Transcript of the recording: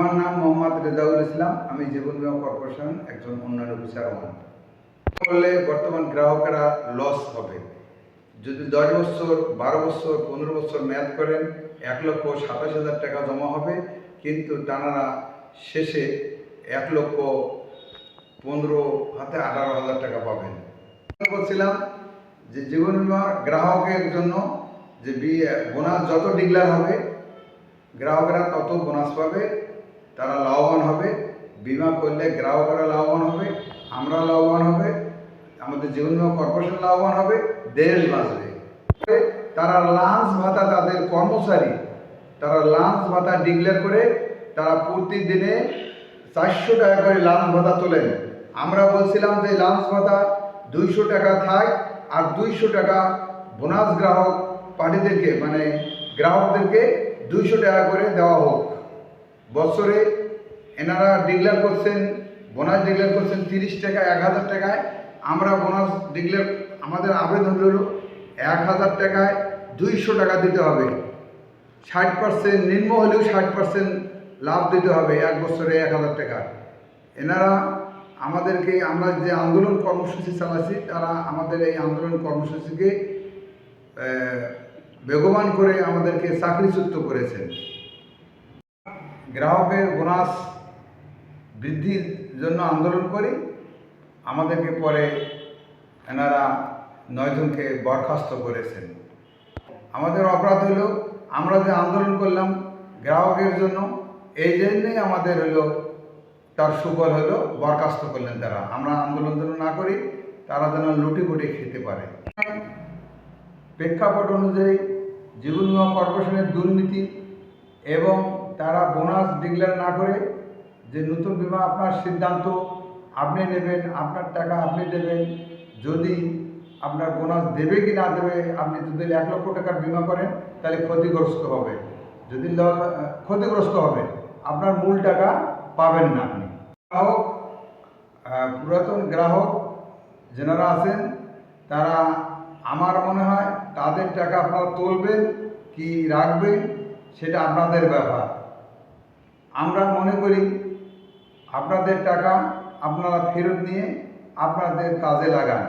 আমার নাম মোহাম্মদ রেজাউল ইসলাম। আমি জীবন বীমা কর্পোরেশন একজন উন্নয়ন অফিসার করলে বর্তমান গ্রাহকেরা লস হবে। যদি দশ বছর, বারো বছর, পনেরো বছর মেয়াদ করেন, এক লক্ষ সাতাশ হাজার টাকা জমা হবে। কিন্তু তারা শেষে এক লক্ষ পনেরো হাতে আঠারো হাজার টাকা পাবেন। বলছিলাম যে জীবন বীমা গ্রাহকের জন্য যে বোনাস যত ডিগলার হবে, গ্রাহকরা তত বোনাস পাবে। তারা লাভবান হবে, বিমা করলে গ্রাহকরা লাভবান হবে, আমরা লাভবান হবে, আমাদের জীবন বীমা কর্পোরেশন লাভবান হবে, দেশ বাঁচবে। তারা লাঞ্চ ভাতা তাদের কর্মচারী, তারা লাঞ্চ ভাতা ডিক্লেয়ার করে তারা প্রতিদিনে চারশো টাকা করে লাঞ্চ ভাতা তোলেন। আমরা বলছিলাম যে লাঞ্চ ভাতা দুইশো টাকা থাক আর দুইশো টাকা বোনাস গ্রাহক পার্টিদেরকে মানে গ্রাহকদেরকে দুইশো টাকা করে দেওয়া হোক। বছরে এনারা ডিক্লেয়ার করছেন, বোনাস ডিক্লেয়ার করছেন তিরিশ টাকা, এক হাজার টাকায়। আমরা বোনাস ডিক্লেয়ার, আমাদের আবেদন হলো এক হাজার টাকায় দুইশো টাকা দিতে হবে। ষাট পার্সেন্ট, নিম্ন হলেও ষাট পার্সেন্ট লাভ দিতে হবে এক বছরে এক হাজার টাকা। এনারা আমাদেরকে, আমরা যে আন্দোলন কর্মসূচি চালাচ্ছি, তারা আমাদের এই আন্দোলন কর্মসূচিকে বেগবান করে আমাদেরকে চাকরিচ্যুত করেছেন। গ্রাহকের বোনাস বৃদ্ধির জন্য আন্দোলন করি। আমাদেরকে পরে এনারা নয়জনকে বরখাস্ত করেছেন। আমাদের অপরাধ হলো, আমরা যে আন্দোলন করলাম গ্রাহকের জন্য, এই জন্যই আমাদের হলো, তার সুফল হলো বরখাস্ত করলেন তারা। আমরা আন্দোলন যেন না করি, তারা যেন লুটি বুটি খেতে পারে। প্রেক্ষাপট অনুযায়ী জীবন বীমা কর্পোরেশনের দুর্নীতি এবং তারা বোনাস ডিক্লেয়ার না করে যে নতুন বিমা আপনার সিদ্ধান্ত, আপনি নেবেন, আপনার টাকা আপনি দেবেন, যদি আপনার বোনাস দেবে কি না দেবে, আপনি যদি এক লক্ষ টাকার বিমা করেন, তাহলে ক্ষতিগ্রস্ত হবে। যদি ক্ষতিগ্রস্ত হবে, আপনার মূল টাকা পাবেন না আপনি। গ্রাহক পুরাতন গ্রাহক যেনারা আছেন, তারা আমার মনে হয় তাদের টাকা আপনারা তুলবেন, কি রাখবেন, সেটা আপনাদের ব্যাপার। আমরা মনে করি আপনাদের টাকা আপনারা ফেরত নিয়ে আপনাদের কাজে লাগান।